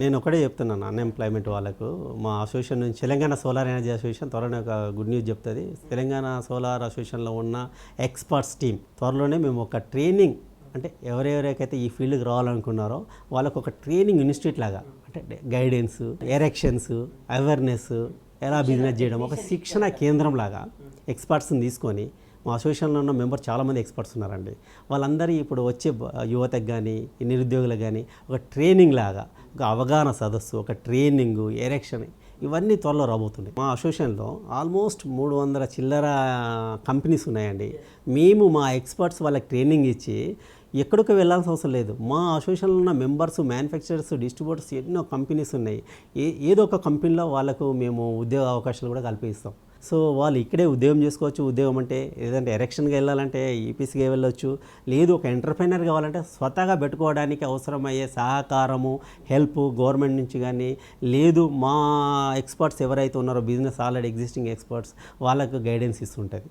నేను ఒకటే చెప్తున్నాను అన్ఎంప్లాయ్మెంట్ వాళ్ళకు. మా అసోసియేషన్ నుంచి తెలంగాణ సోలార్ ఎనర్జీ అసోసియేషన్ త్వరలోనే ఒక గుడ్ న్యూస్ చెప్తుంది. తెలంగాణ సోలార్ అసోసియేషన్లో ఉన్న ఎక్స్పర్ట్స్ టీమ్ త్వరలోనే మేము ఒక ట్రైనింగ్ అంటే ఎవరెవరికైతే ఈ ఫీల్డ్కి రావాలనుకున్నారో వాళ్ళకు ఒక ట్రైనింగ్ ఇన్స్టిట్యూట్ లాగా అంటే గైడెన్స్ ఎరెక్షన్స్ అవేర్నెస్ ఎలా బిజినెస్ చేయడం ఒక శిక్షణ కేంద్రం లాగా ఎక్స్పర్ట్స్ని తీసుకొని మా అసోసియేషన్లో ఉన్న మెంబర్ చాలామంది ఎక్స్పర్ట్స్ ఉన్నారండి. వాళ్ళందరూ ఇప్పుడు వచ్చే యువతకు కానీ నిరుద్యోగులకు కానీ ఒక ట్రైనింగ్ లాగా ఒక అవగాహన సదస్సు ఒక ట్రైనింగ్ ఎరెక్షన్ ఇవన్నీ త్వరలో రాబోతున్నాయి. మా అసోసియేషన్లో ఆల్మోస్ట్ మూడు వందల చిల్లర కంపెనీస్ ఉన్నాయండి. మేము మా ఎక్స్పర్ట్స్ వాళ్ళకి ట్రైనింగ్ ఇచ్చి ఎక్కడికి వెళ్ళాల్సిన అవసరం లేదు. మా అసోసియేషన్లో ఉన్న మెంబర్స్ మ్యానుఫ్యాక్చరర్స్ డిస్ట్రిబ్యూటర్స్ ఎన్నో కంపెనీస్ ఉన్నాయి. ఏ ఏదో ఒక కంపెనీలో వాళ్ళకు మేము ఉద్యోగ అవకాశాలు కూడా కల్పిస్తాం. సో వాళ్ళు ఇక్కడే ఉద్యోగం చేసుకోవచ్చు. ఉద్యోగం అంటే ఏదంటే ఎలక్షన్కి వెళ్ళాలంటే ఈపీసీకి వెళ్ళొచ్చు. లేదు ఒక ఎంటర్ప్రైనర్ కావాలంటే స్వతహాగా పెట్టుకోవడానికి అవసరమయ్యే సహకారము హెల్ప్ గవర్నమెంట్ నుంచి కానీ లేదు మా ఎక్స్పర్ట్స్ ఎవరైతే ఉన్నారో బిజినెస్ ఆల్రెడీ ఎగ్జిస్టింగ్ ఎక్స్పర్ట్స్ వాళ్ళకు గైడెన్స్ ఇస్తుంటుంది.